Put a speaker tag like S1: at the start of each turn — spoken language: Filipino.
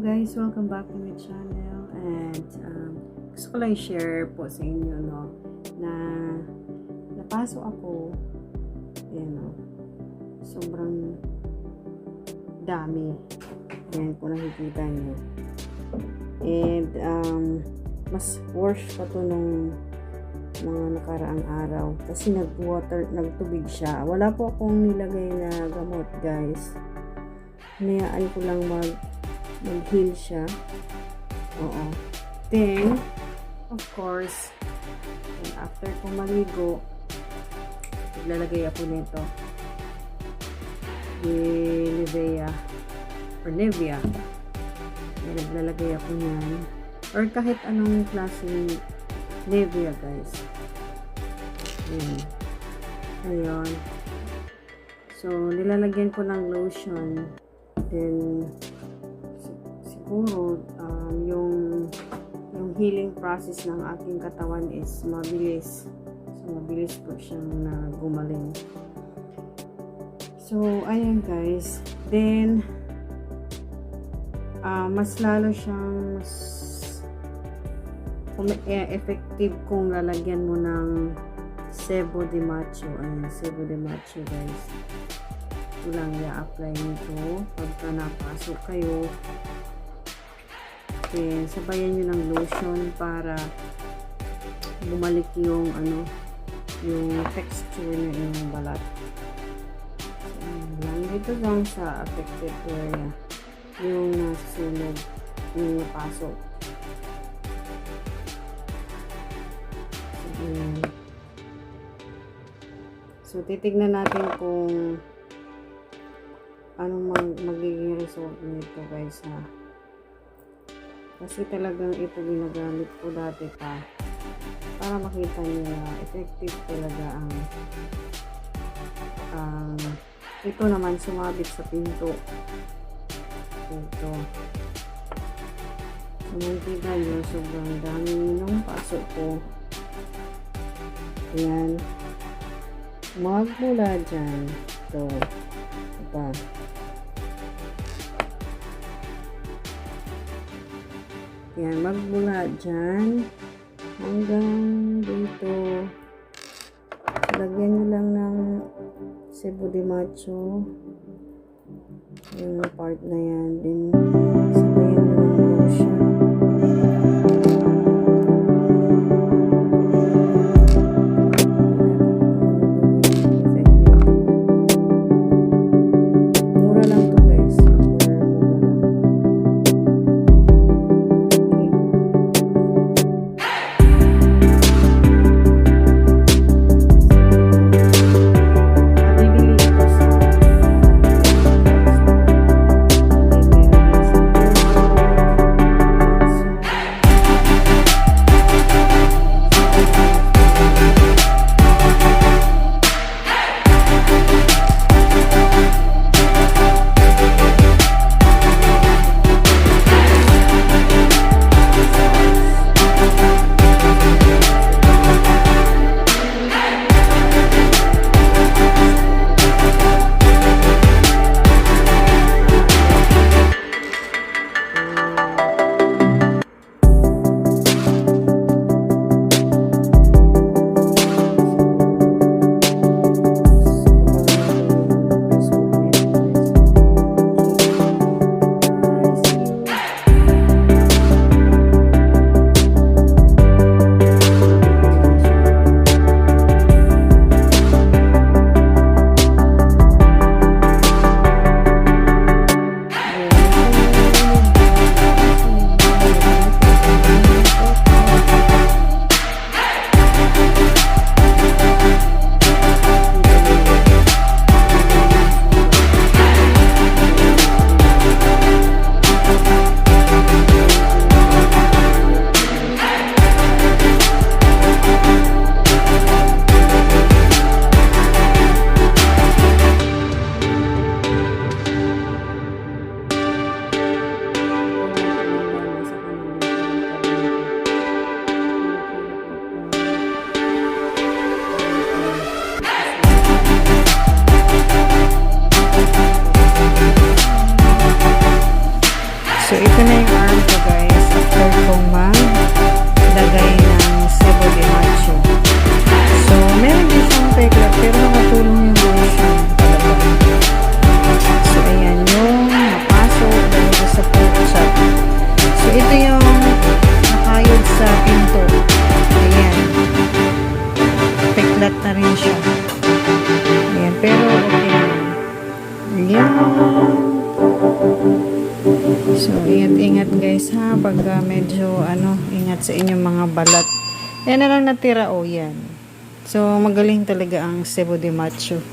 S1: guys, welcome back to my channel. And um, gusto ko lang share po sa inyo no na napasok ako yan no sobrang dami yan kung nakikita nyo and um, mas worse pa to nung mga nakaraang araw kasi nag-water, nagtubig siya. Wala po akong nilagay na gamot guys. Hinayaan ko lang mag mag-heal siya. Oo. Then, of course, after ko maligo, naglalagay ako nito. Ni Nivea. Or Nivea. Then, naglalagay ako niyan. Or kahit anong klaseng Nivea, guys. Ayan. Ayun. So, nilalagyan ko ng lotion. Then, siguro um, yung yung healing process ng aking katawan is mabilis. So, mabilis po siyang na gumaling. So, ayan guys. Then, uh, mas lalo siyang mas eh, effective kung lalagyan mo ng Sebo de Macho. Ayan, Sebo de Macho guys. Ito lang i-apply nito pagka napasok kayo Then, sabayan nyo ng lotion para bumalik yung ano, yung texture na inyong balat. So, lang dito lang sa affected area. Yung nasusunog, yung napasok. So. So, titignan natin kung anong mag magiging result nito guys ha. Kasi talagang ito ginagamit ko dati pa para makita niyo na effective talaga ang ang ito naman sumabit sa pinto. Ito. So, makikita niyo sobrang dami ng pasok ko. Ayan. Magmula dyan. Ito. Ito. Yan, magmula dyan hanggang dito. Lagyan nyo lang ng Cebu de Macho. Yung part na yan. Then, so you can. Ingat-ingat guys ha, pag ah, medyo, ano, ingat sa inyong mga balat. Yan na lang natira, oh, yan. So, magaling talaga ang Cebu de Macho.